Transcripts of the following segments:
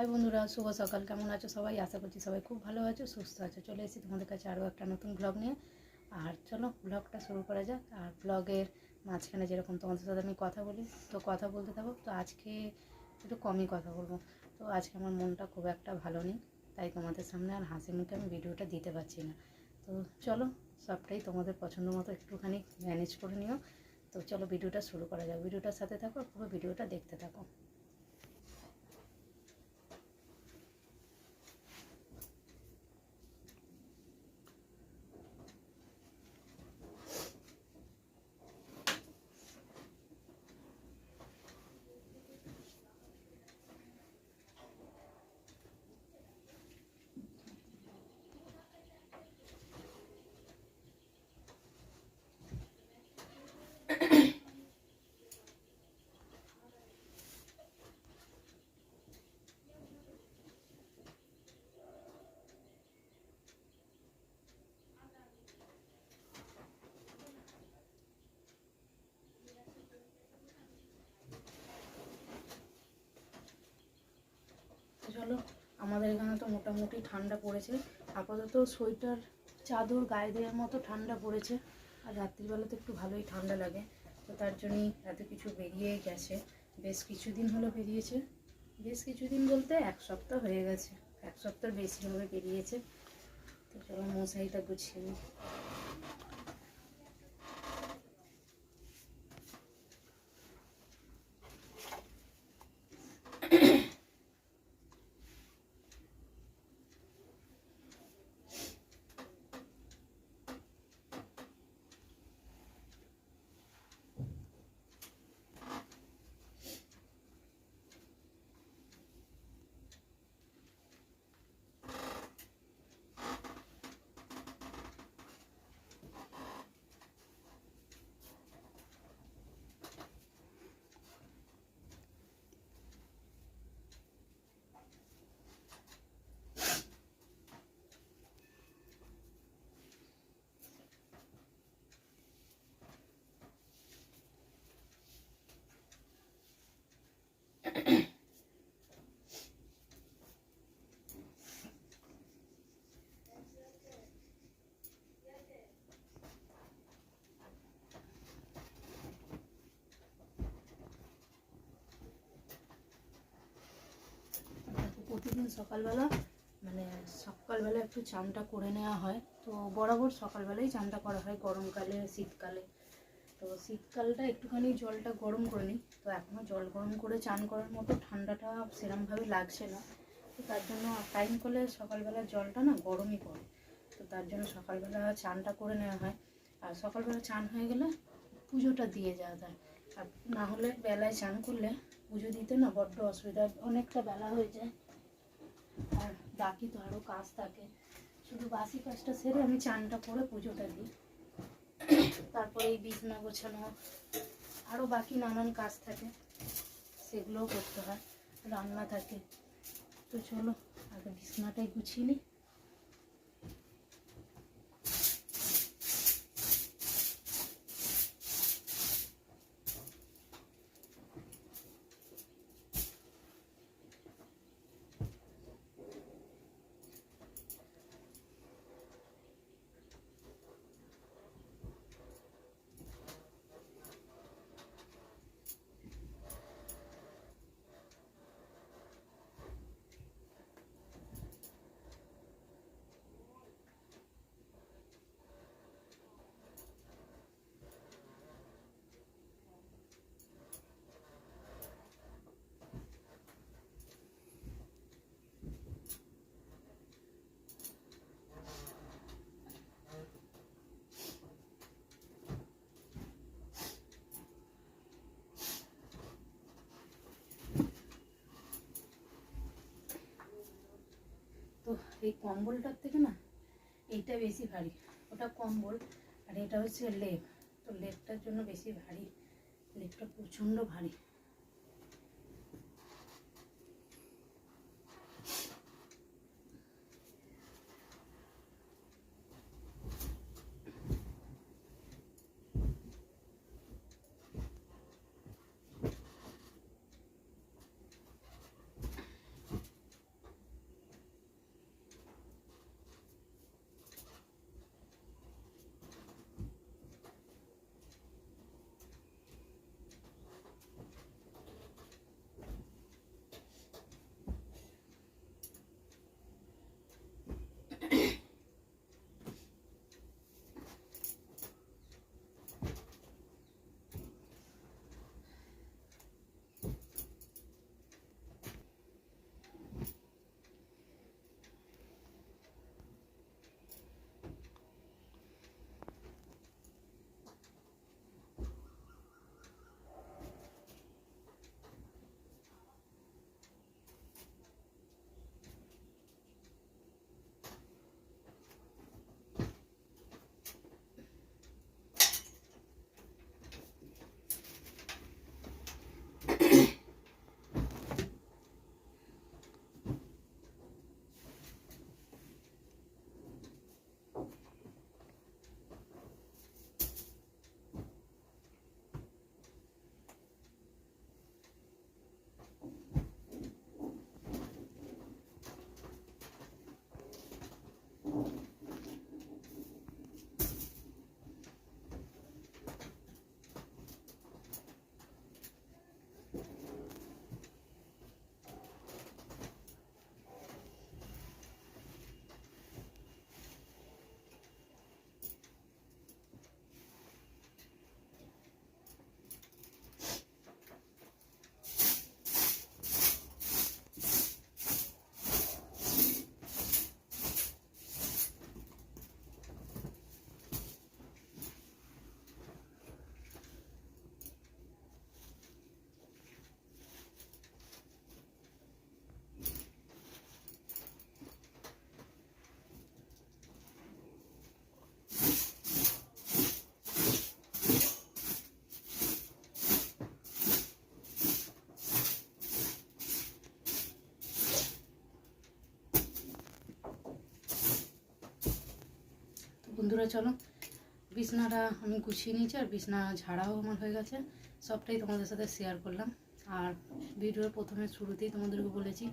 High বন্ধুরা, শুভ সকাল। কেমন আছো সবাই? আশা করছি সবাই খুব ভালো আছো, সুস্থ আছো। চলে এসেছি তোমাদের কাছে আরও একটা নতুন ব্লগ নিয়ে। আর চলো ব্লগটা শুরু করা যাক। আর ব্লগের মাঝখানে যেরকম তোমাদের সাথে আমি কথা বলি, তো কথা বলতে থাকো। তো আজকে একটু কমই কথা বলব। তো আজকে আমার মনটা খুব একটা ভালো নেই, তাই তোমাদের সামনে আর হাসি মুখে আমি ভিডিওটা দিতে পারছি না। তো চলো, সবটাই তোমাদের পছন্দ মতো একটুখানি ম্যানেজ করে নিও। তো চলো, ভিডিওটা শুরু করা যাক। ভিডিওটার সাথে থাকো, পুরো ভিডিওটা দেখতে থাকো। চলো আমাদের এখানে তো মোটামুটি ঠান্ডা পড়েছে। আপাতত সোয়েটার, চাদর গায়ে দেওয়ার মতো ঠান্ডা পড়েছে। আর রাত্রিবেলা তো একটু ভালোই ঠান্ডা লাগে। তো তার জন্যই এত কিছু বেরিয়ে গেছে। বেশ কিছুদিন হলো বেরিয়েছে। বেশ কিছুদিন বলতে এক সপ্তাহ হয়ে গেছে। এক সপ্তাহ বেশি হবে বেরিয়েছে। তো চলো মশারিটা গুছিয়ে নিই। প্রতিদিন সকালবেলা মানে সকালবেলা একটু চানটা করে নেওয়া হয়। তো বরাবর সকালবেলাই চানটা করা হয় গরমকালে, শীতকালে। তো শীতকালটা একটুখানি জলটা গরম করে নিই। তো এখনও জল গরম করে চান করার মতো ঠান্ডাটা সেরমভাবে লাগছে না। তো তার জন্য টাইম করলে সকালবেলা জলটা না গরমই পড়ে। তো তার জন্য সকালবেলা চানটা করে নেওয়া হয়। আর সকালবেলা চান হয়ে গেলে পুজোটা দিয়ে যাওয়া যায়। আর না হলে বেলায় চান করলে পুজো দিতে না বড্ড অসুবিধা, অনেকটা বেলা হয়ে যায়। বাকি তো আরও কাজ থাকে। শুধু বাসি কাজটা সেরে আমি চানটা করে পুজোটা দিই। তারপরে এই বিছনা গোছানো আরও বাকি নানান কাজ থাকে, সেগুলোও করতে হয়, রান্না থাকে। তো চলো, আগে বিছনাটাই গুছিয়ে নিই তো এই কম্বলটার থেকে না, এইটা বেশি ভারী। ওটা কম্বল আর এটা হচ্ছে লেপ। তো লেপটার জন্য বেশি ভারী। লেপটা প্রচণ্ড ভারী। বন্ধুরা, চলো। বিছনাটা আমি গুছিয়ে নিয়েছি আর বিছনা ঝাড়াও আমার হয়ে গেছে। সবটাই তোমাদের সাথে শেয়ার করলাম। আর ভিডিওর প্রথমে শুরুতেই তোমাদেরকে বলেছি,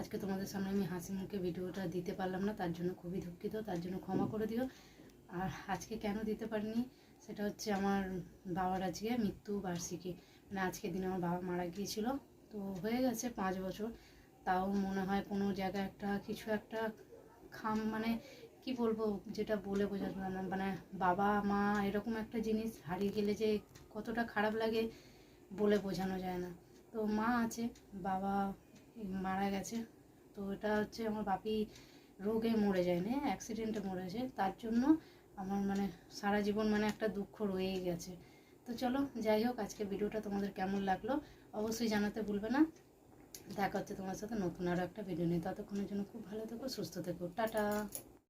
আজকে তোমাদের সামনে আমি হাসি মুখে ভিডিওটা দিতে পারলাম না, তার জন্য খুবই দুঃখিত, তার জন্য ক্ষমা করে দিও। আর আজকে কেন দিতে পারিনি, সেটা হচ্ছে আমার বাবার আজকে মৃত্যু বার্ষিকী। মানে আজকের দিনে আমার বাবা মারা গিয়েছিল, তো হয়ে গেছে পাঁচ বছর। তাও মনে হয় কোনো জায়গায় একটা কিছু একটা খাম মানে কি বলব, যেটা বলে বোঝাতে না। মানে বাবা, মা এরকম একটা জিনিস হারিয়ে গেলে যে কতটা খারাপ লাগে বলে বোঝানো যায় না। তো মা আছে, বাবা মারা গেছে। তো এটা হচ্ছে আমার বাপি রোগে মরে যায় যায়নি অ্যাক্সিডেন্টে মরেছে তার জন্য আমার মানে সারা জীবন মানে একটা দুঃখ রয়েই গেছে। তো চলো, যাই হোক আজকে ভিডিওটা তোমাদের কেমন লাগল অবশ্যই জানাতে ভুলবে না। দেখা হচ্ছে তোমার সাথে নতুন আরও একটা ভিডিও নিয়ে। ততক্ষণের জন্য খুব ভালো থেকো, সুস্থ থেকো। টাটা।